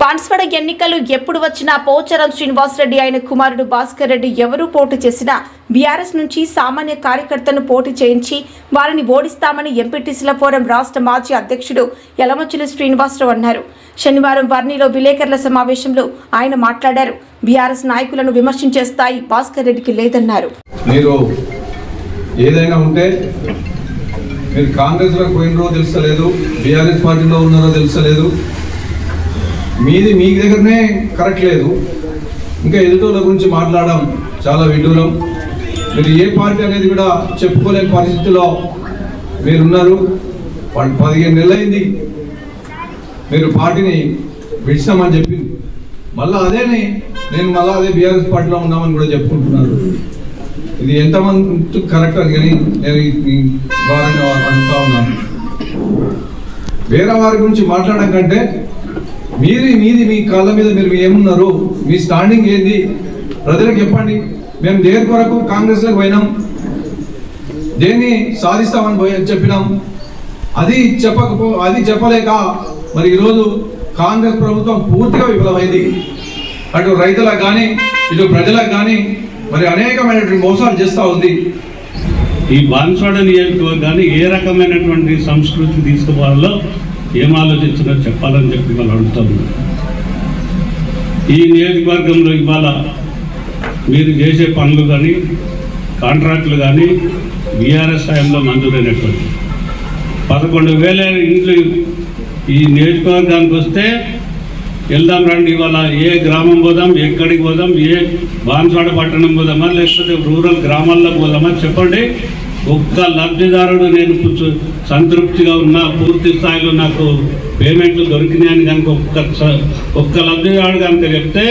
బాన్స్వాడ ఎన్నికలు ఎప్పుడు వచ్చినా పోచారం శ్రీనివాసరెడ్డి ఆయన కుమారుడు భాస్కర్ రెడ్డి ఎవరూ పోటీ చేసినా బీఆర్ఎస్ నుంచి సామాన్య కార్యకర్తను పోటీ చేయించి వారిని ఓడిస్తామని ఎంపీటీసీల ఫోరం రాష్ట్ర మాజీ అధ్యక్షుడు యలమచ్చులు శ్రీనివాసరావు అన్నారు. శనివారం వర్ణిలో విలేకరుల సమావేశంలో ఆయన మాట్లాడారు. బీఆర్ఎస్ నాయకులను విమర్శించే స్థాయి భాస్కర్ రెడ్డికి లేదన్నారు. మీరు ఏదైనా ఉంటే మీరు కాంగ్రెస్లో పోయినరో తెలుసలేదు బీఆర్ఎస్ పార్టీలో ఉన్నారో తెలుసలేదు మీది మీ దగ్గరనే కరెక్ట్ లేదు. ఇంకా ఎదుటోళ్ళ గురించి మాట్లాడడం చాలా విడ్డూరం. మీరు ఏ పార్టీ అనేది కూడా చెప్పుకోలేని పరిస్థితిలో మీరున్నారు. వాళ్ళు పదిహేను నెలలైంది. మీరు పార్టీని విడిచామని చెప్పింది మళ్ళీ అదేని నేను మళ్ళీ అదే బీఆర్ఎస్ పార్టీలో ఉన్నామని కూడా చెప్పుకుంటున్నారు. ఇది ఎంతమంది కరెక్ట్ అని కానీ నేను ఈ- అంటా ఉన్నాను. వేరే వారి గురించి మాట్లాడడం కంటే మీది మీది మీ కాళ్ళ మీద మీరు ఏమున్నారు మీ స్టాండింగ్ ఏంది? ప్రజలకు చెప్పండి. మేము దేని కొరకు కాంగ్రెస్లోకి పోయినాం? దేన్ని సాధిస్తామని పోయి చెప్పినాం? అది చెప్పకపో అది చెప్పలేక మరి ఈరోజు కాంగ్రెస్ ప్రభుత్వం పూర్తిగా విఫలమైంది. అటు రైతులకు కానీ ఇటు ప్రజలకు కానీ మరి అనేకమైనటువంటి మోసాలు చేస్తూ ఉంది. ఈ బాన్స్వాడ నియోజకవర్గాన్ని ఏ రకమైనటువంటి సంస్కృతి తీసుకుపోవాలో ఏం ఆలోచించినా చెప్పాలని చెప్పి వాళ్ళు అడుగుతాము ఈ నియోజకవర్గంలో ఇవాళ మీరు చేసే పనులు కానీ కాంట్రాక్టులు కానీ బీఆర్ఎస్ హయాంలో మంజూరైనటువంటి పదకొండు వేల ఇండ్లు ఈ నియోజకవర్గానికి వస్తే వెళ్దాం రండి. ఇవాళ ఏ గ్రామం పోదాం ఎక్కడికి పోదాం ఏ బాన్సాడ పట్టణం పోదామా లేకపోతే రూరల్ గ్రామాల్లో పోదామా చెప్పండి. ఒక్క లబ్ధిదారుడు నేను సంతృప్తిగా ఉన్నా పూర్తి స్థాయిలో నాకు పేమెంట్లు దొరికినాయని కనుక ఒక్క ఒక్క లబ్ధిదారుడు కనుక చెప్తే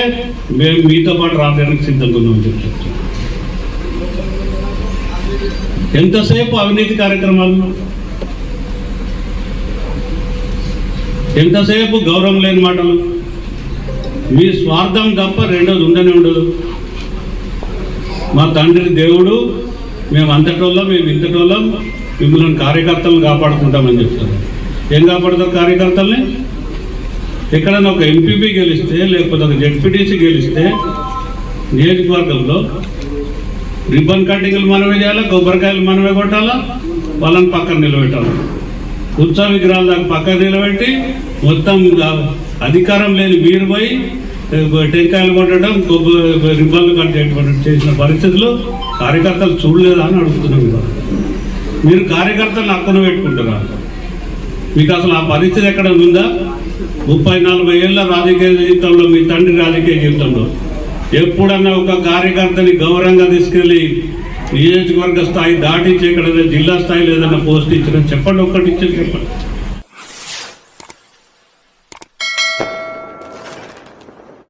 మేము మీతో పాటు రావడానికి సిద్ధంగా ఉన్నామని చెప్తాం. ఎంతసేపు అవినీతి కార్యక్రమాలు? ఎంతసేపు గౌరవం లేని మాటలు? మీ స్వార్థం తప్ప రెండోది ఉండనే ఉండదు. మా తండ్రి దేవుడు మేము అంతటోళ్ళం మేము ఇంతటోళ్ళం మిమ్మల్ని కార్యకర్తలను కాపాడుకుంటామని చెప్తారు. ఏం కాపాడుతారు కార్యకర్తల్ని? ఎక్కడైనా ఒక ఎంపీపీ గెలిస్తే లేకపోతే ఒక జెడ్పీటీసీ గెలిస్తే నియోజకవర్గంలో రిబ్బన్ కటింగ్లు మనమే చేయాలా కొబ్బరికాయలు మనమే కొట్టాలా? వాళ్ళని పక్కన నిలబెట్టాలి? ఉత్సవ విగ్రహాల దాకా పక్కన నిలబెట్టి మొత్తం అధికారం లేని మీరు పోయి టెంకాయలు కొట్టడం కొబ్బరి రిబ్బన్లు కట్టేటువంటి చేసిన పరిస్థితులు కార్యకర్తలు చూడలేదా అని అడుగుతున్నాం ఇవాళ. మీరు కార్యకర్తలను అక్కను పెట్టుకుంటారా? మీకు అసలు ఆ పరిస్థితి ఎక్కడ ఉందా? ముప్పై నలభై ఏళ్ళ రాజకీయ జీవితంలో మీ తండ్రి రాజకీయ జీవితంలో ఎప్పుడన్నా ఒక కార్యకర్తని గౌరవంగా తీసుకెళ్ళి నియోజకవర్గ స్థాయి దాటించి ఎక్కడైనా జిల్లా స్థాయిలో ఏదైనా పోస్ట్ ఇచ్చిన చెప్పండి ఒక్కటి ఇచ్చారు చెప్పండి.